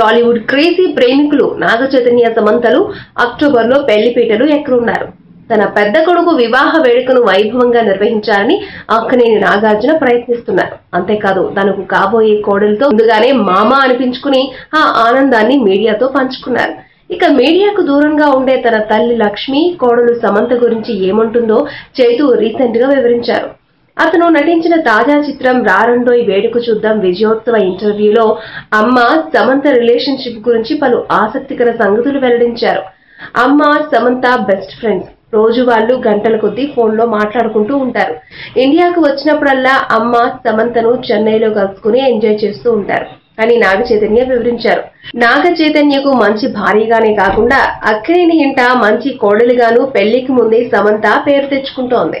Tollywood crazy ప్రేమికులు నాగ చైతన్య సమంతలు అక్టోబర్లో పెళ్ళిపీటలు ఎక్కడున్నారు? తన పెద్ద కొడుకు వివాహ వేడుకను వైభవంగా నిర్వహించాలని అక్కనేని నాగార్జున ప్రయత్నిస్తున్నారు. అంతేకాదు తనకు కాబోయే కోడలతో ముందుగానే మామ అనిపించుకుని ఆ ఆనందాన్ని మీడియాతో పంచుకున్నారు. ఇక మీడియాకు దూరంగా ఉండే తన తల్లి లక్ష్మి కోడలు సమంత గురించి ఏమంటుందో చైతు రీసెంట్గా వివరించారు. అతను నటించిన తాజా చిత్రం రారండోయ్ వేడుక చూద్దాం విజయోత్సవ ఇంటర్వ్యూలో అమ్మ సమంత రిలేషన్షిప్ గురించి పలు ఆసక్తికర సంగతులు వెల్లడించారు. అమ్మ సమంత బెస్ట్ ఫ్రెండ్స్. రోజు వాళ్ళు గంటల కొద్దీ ఫోన్లో మాట్లాడుకుంటూ ఉంటారు. ఇండియాకు వచ్చినప్పుడల్లా అమ్మ సమంతను చెన్నైలో కలుసుకుని ఎంజాయ్ చేస్తూ ఉంటారు అని నాగ చైతన్య వివరించారు. నాగ చైతన్యకు మంచి భార్యగానే కాకుండా అక్కినేని ఇంట మంచి కోడలిగాను పెళ్ళికి ముందే సమంత పేరు తెచ్చుకుంటోంది.